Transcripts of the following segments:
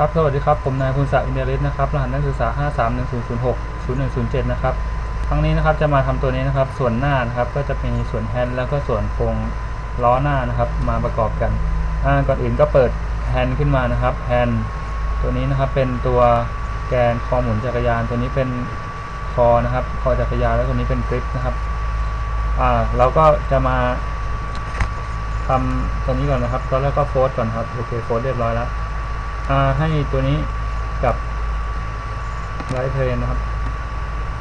ครับ สวัสดีครับ ผมนายภูนศักดิ์อินเดียริสนะครับ รหัสนักศึกษา 531006 0107 นะครับ ครั้งนี้นะครับ จะมาทำตัวนี้นะครับ ส่วนหน้านะครับ ก็จะมีส่วนแฮนด์แล้วก็ส่วนโครงล้อหน้านะครับ มาประกอบกันอ่าก่อนอื่นก็เปิดแฮนด์ขึ้นมานะครับ แฮนด์ตัวนี้นะครับ เป็นตัวแกนคอหมุนจักรยาน ตัวนี้เป็นคอนะครับ คอจักรยาน แล้วตัวนี้เป็นกริปนะครับ อ่า เราก็จะมาทำตัวนี้ก่อนนะครับ ตอนแรกก็โฟล์ก่อนครับ โอเค โฟล์เรียบร้อยแล้ว ให้ตัวนี้กับไลท์เพลนนะครับ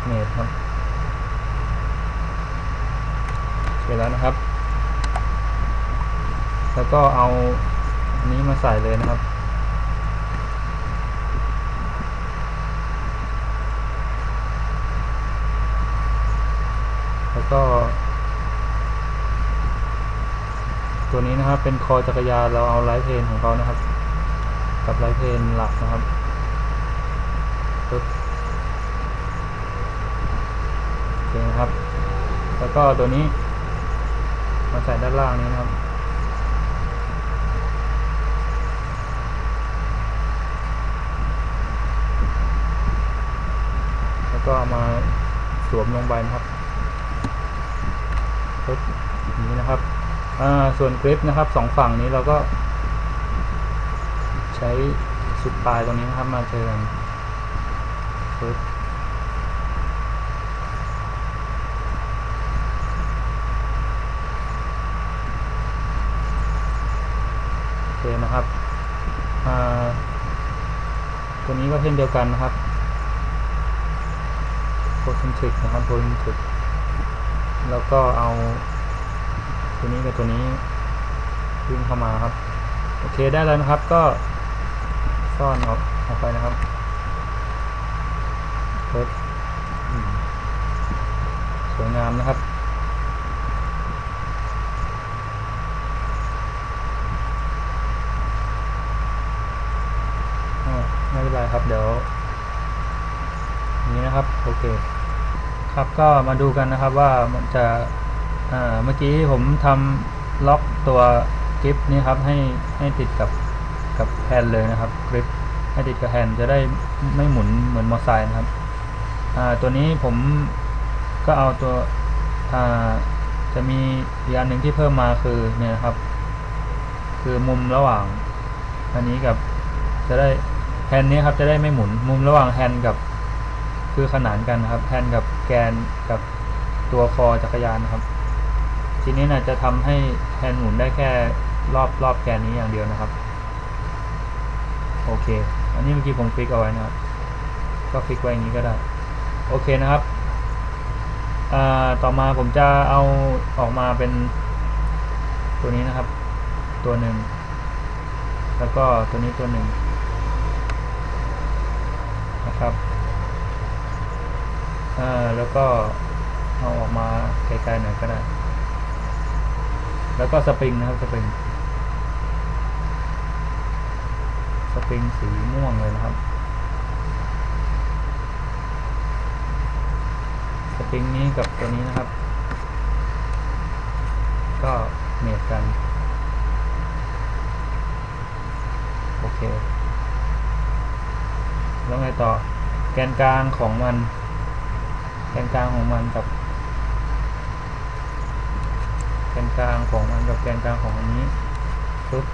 เมทครับเสร็จแล้วนะครับ แล้วก็เอาอันนี้มาใส่เลยนะครับแล้วก็ ตัวนี้นะครับเป็นคอจักรยานเราเอาไลท์เพลนของเขานะครับ กับไลเพนหลักนะครับปึ๊บโอเคนะครับ แล้วก็ตัวนี้ มาใส่ด้านล่างนี้นะครับแล้วก็มาสวมลงไปนะครับปึ๊บนี้นะครับ อ่า ส่วนกริปนะครับสองฝั่งนี้เราก็ ช้สุดปลายตรงนี้นะครับมาเจอกันปึ๊บโอเคนะครับอ่าตัวนี้ก็เช่นเดียวกันนะครับโคเซนทริกนะครับโคเซนทริกแล้วก็เอาตัวนี้กับตัวนี้วิ่งเข้ามาครับ โอเคได้แล้วนะครับก็ ซ่อนออกออกไปนะครับเปิดสวยงามนะครับไม่เป็นไรครับเดี๋ยวนี้นะครับโอเคครับก็มาดูกันนะครับว่ามันจะเมื่อกี้ผมทำล็อกตัวกิฟต์นี่ครับให้ให้ติดกับ กับแฮนด์เลยนะครับกริปให้ติดกับแฮนด์จะได้ไม่หมุนเหมือนมอไซค์นะครับตัวนี้ผมก็เอาตัวจะมีอีกอันหนึ่งที่เพิ่มมาคือเนี่ยนะครับ คือมุมระหว่าง อันนี้กับจะได้แฮนด์นี้ครับจะได้ไม่หมุนมุมระหว่างแฮนด์กับคือขนานกันครับแฮนด์กับแกนกับตัวคอจักรยานนะครับ ทีนี้นะจะทำให้แฮนด์หมุนได้แค่รอบรอบแกนนี้อย่างเดียวนะครับ โอเค อันนี้เมื่อกี้ผมฟิกเอาไว้นะครับ ก็ฟิกไว้อย่างนี้ก็ได้ โอเคนะครับ ต่อมาผมจะเอาออกมาเป็นตัวนี้นะครับ ตัวหนึ่ง แล้วก็ตัวนี้ตัวหนึ่งนะครับแล้วก็เอาออกมาไกลๆหน่อยก็ได้ แล้วก็สปริงนะครับสปริง สปริงสีม่วงเลยนะครับ สปริงนี้กับตัวนี้นะครับ ก็เมทกัน โอเค แล้วไงต่อ แกนกลางของมัน แกนกลางของมันกับ แกนกลางของมันกับแกนกลางของอันนี้ปึ๊บ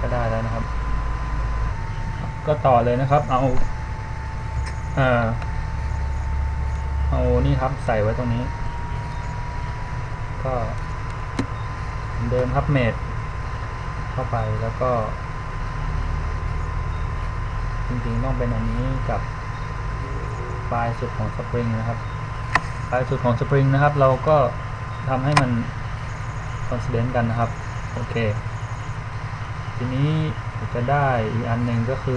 ก็ได้แล้วนะครับ ก็ต่อเลยนะครับ เอาอ่าเอานี่ครับใส่ไว้ตรงนี้ ก็เดิมครับเมดเข้าไปแล้วก็ จริงๆต้องเป็นอันนี้กับปลายสุดของสปริงนะครับปลายสุดของสปริงนะครับ เราก็ทำให้มันคอนเ i เดนต์กันนะครับ โอเค ทีนี้ จะได้อีกอันหนึ่งก็คือ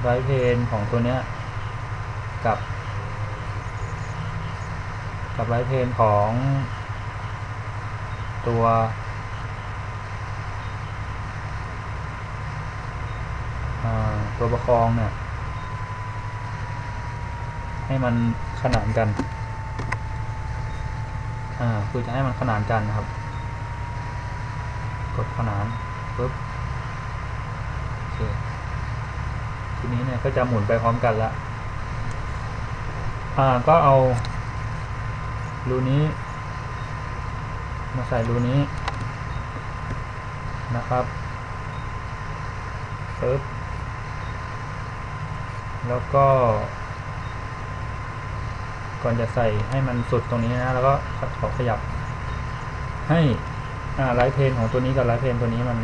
ไรเพนของตัวเนี้ยกับ กับไรเพนของตัว ตัวประคองเนี่ย ให้มันขนานกัน อ่า คือจะให้มันขนานกันนะครับ กดขนานปุ๊บเคทีนี้เนี่ยก็จะหมุนไปพร้อมกันละอ่าก็เอารูนี้ มาใส่รูนี้นะครับปึ๊บแล้วก็ ก่อนจะใส่ให้มันสุดตรงนี้นะ แล้วก็ขอขยับให้ ไลท์เพนของตัวนี้กับไลท์เพนตัวนี้มัน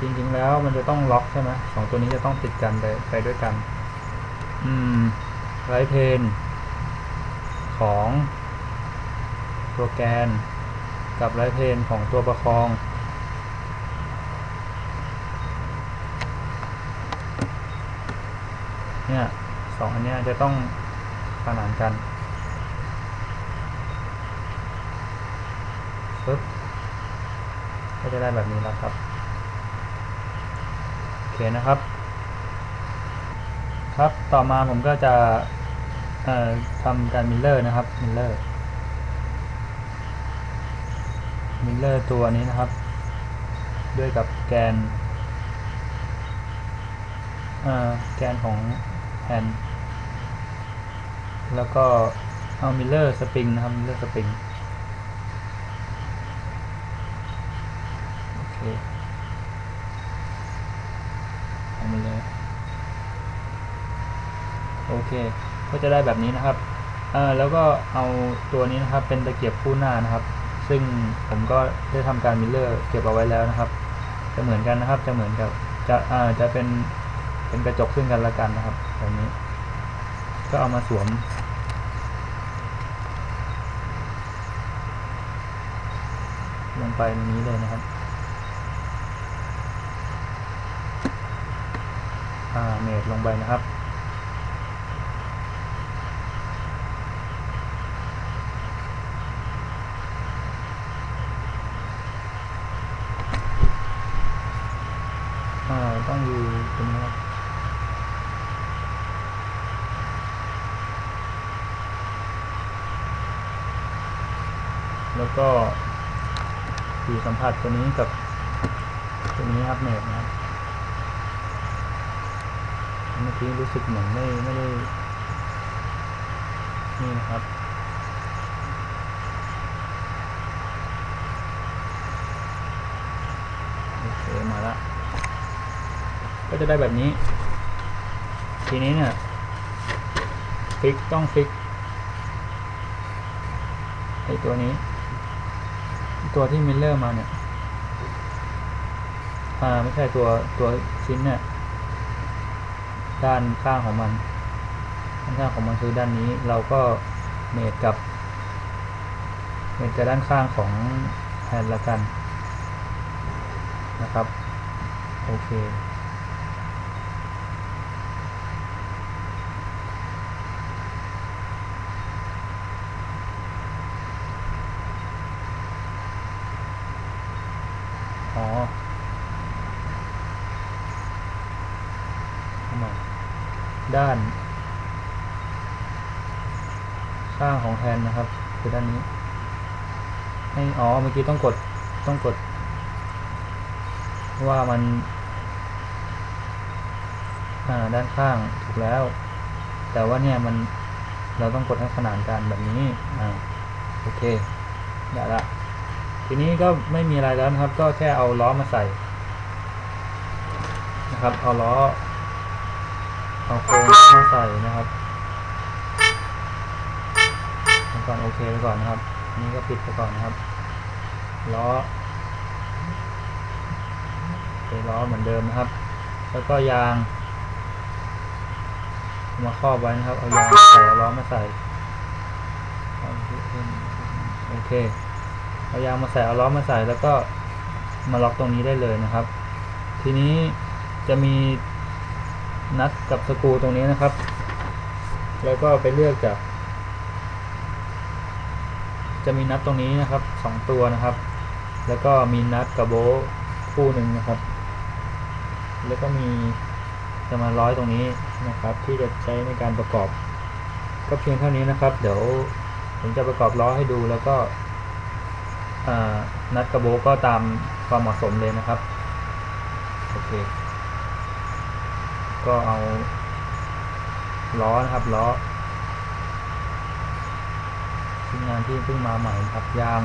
จริงๆแล้วมันจะต้องล็อกใช่ไหมสองตัวนี้จะต้องติดกันไปไปด้วยกัน อืมไลท์เพนของตัวแกน กับไลท์เพนของตัวประคองเนี่ยสองอันนี้จะต้องขนานกัน ปึ๊บก็จะได้แบบนี้แล้วครับโอเคนะครับ ครับต่อมาผมก็จะทำการมิลเลอร์นะครับมิลเลอร์มิลเลอร์ตัวนี้นะครับ ด้วยกับแกนแกนของแฮนแล้วก็เอามิลเลอร์สปริงนะครับมิลเลอร์สปริง เคเอามาเลย โอเค ก็จะได้แบบนี้นะครับเอ่อแล้วก็เอาตัวนี้นะครับ เป็นตะเกียบคู่หน้านะครับ ซึ่งผมก็ได้ทำการมิลเลอร์เก็บเอาไว้แล้วนะครับ จะเหมือนกันนะครับ จะเหมือนกับ จะอ่าจะเป็นเป็นกระจกซึ่งกันและกันนะครับแบบนี้ ก็เอามาสวมลงไปในนี้เลยนะครับ อ่าเมดลงไปนะครับอ่าต้องอยู่ตรงนี้ครับแล้วก็อยู่สัมผัสตัวนี้กับตัวนี้ครับเมดนะครับ เมื่รู้สึกเหมือนไม่ไม่ได้นี่นะครับ โอเค มาละ ก็จะได้แบบนี้ ทีนี้เนี่ย ฟิกต้องฟิกไอตัวนี้ ตัวที่มิลเลอร์มาเนี่ย อ่า ไม่ใช่ตัวตัวชิ้นเนี่ย ด้านข้างของมันด้านข้างของมันคือด้านนี้เราก็เมทกับเมทกับด้านข้างของแฮนด์ละกันนะครับโอเค อ๋อทำไม ด้าน ข้างของแทนนะครับ คือด้านนี้ ให้อ๋อเมื่อกี้ต้องกดต้องกด ว่ามันด้านข้างถูกแล้ว แต่ว่าเนี่ยมันเราต้องกดให้ขนานกันแบบนี้อ่าโอเคได้ละทีนี้ก็ไม่มีอะไรแล้วนะครับ ก็แค่เอาล้อมาใส่นะครับ เอาล้อ เอาโครงมาใส่นะครับทำก่อนโอเคไปก่อนนะครับ นี่ก็ปิดไปก่อนนะครับ ล้อเล้อเหมือนเดิมนะครับ แล้วก็ยาง มาครอบไว้นะครับ เอายางใส่เอาล้อมาใส่ โอเค เอายางมาใส่ เอาล้อมาใส่ แล้วก็มาล็อกตรงนี้ได้เลยนะครับ ทีนี้จะมี นัดกับสกูตรงนี้นะครับ แล้วก็ไปเลือกจาก จะมีนัดตรงนี้นะครับสองตัวนะครับ แล้วก็มีนัดกับโบคู่หนึ่งนะครับ แล้วก็มีจะมาร้อยตรงนี้นะครับ ที่จะใช้ในการประกอบ ก็เพียงเท่านี้นะครับ เดี๋ยวผมจะประกอบล้อให้ดูแล้วก็นัดกระโบก็ตามความเหมาะสมเลยนะครับ โอเค ก็เอาล้อนะครับล้อชิ้นงานที่เพิ่งมาใหม่ครับยาง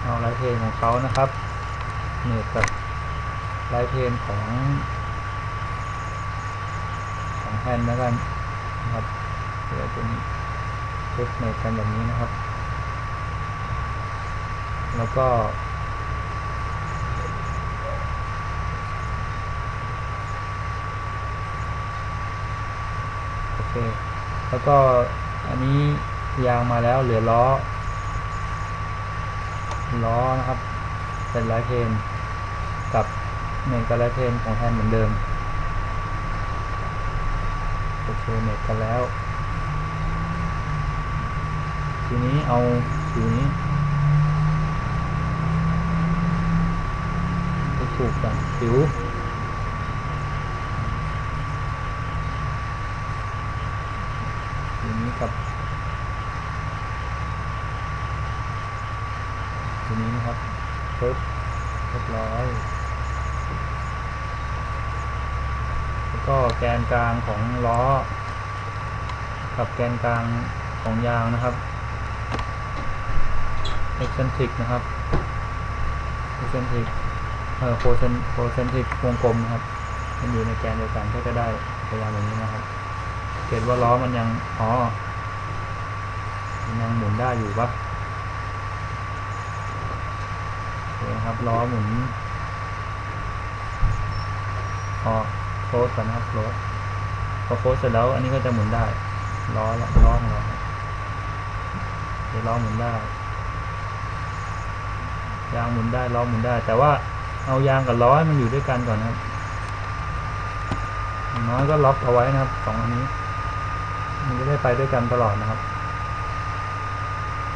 เอาไลท์เพนของเขานะครับเหนืกับไลท์เพนของของแฮนด์แล้วกันนะครับเดี๋ยวเป็นเทสเมทกันแบบนี้นะครับ แล้วก็ เค แล้วก็อันนี้ยางมาแล้วเหลือล้อ ล้อนะครับ เป็นไลเพนกับเมนกับไลเพนของแฮนเหมือนเดิมโอเคเมทกันแล้ว ทีนี้เอาผิวนี้ไปถูกกันผิว ผิวนี้ กับผิวนี้นะครับปึ๊บเรียบร้อย แล้วก็แกนกลางของล้อ กับแกนกลางของยางนะครับ eccentric นะครับ eccentric เอ่อ concent- concentric วงกลมนะครับ มันอยู่ในแกนเดียวกันก็จะได้พยายามอย่างนี้นะครับ เกิดว่าล้อมันยัง อ๋อ ยังหมุนได้อยู่ปะโอเคครับล้อหมุนออโคลดก่อนนะครับโคลดพอโคลดเสร็จแล้วอันนี้ก็จะหมุนได้ล้อละล้อของเราเดี๋ยวล้อหมุนได้ยางหมุนได้ล้อหมุนได้ แต่ว่าเอายางกับล้อมันอยู่ด้วยกันก่อนนะครับน้อยก็ล็อกเอาไว้นะครับสองอันนี้ มันจะได้ไปด้วยกันตลอดนะครับ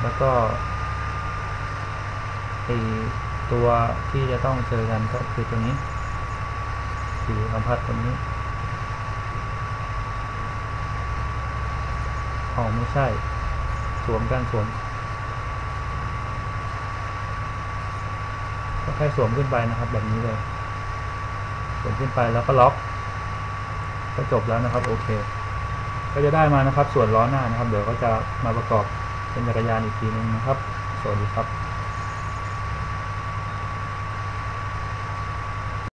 แล้วก็ไอตัวที่จะต้องเจอกันก็คือตัวนี้สีสัมผัสตัวนี้อ๋อไม่ใช่ สวมกันสวมก็แค่สวมขึ้นไปนะครับแบบนี้เลย สวมขึ้นไปแล้วก็ล็อก ก็จบแล้วนะครับ โอเค ก็จะได้มานะครับ ส่วนล้อหน้านะครับ เดี๋ยวก็จะมาประกอบ เป็นจักรยานอีกทีนึงนะครับ สวัสดีครับ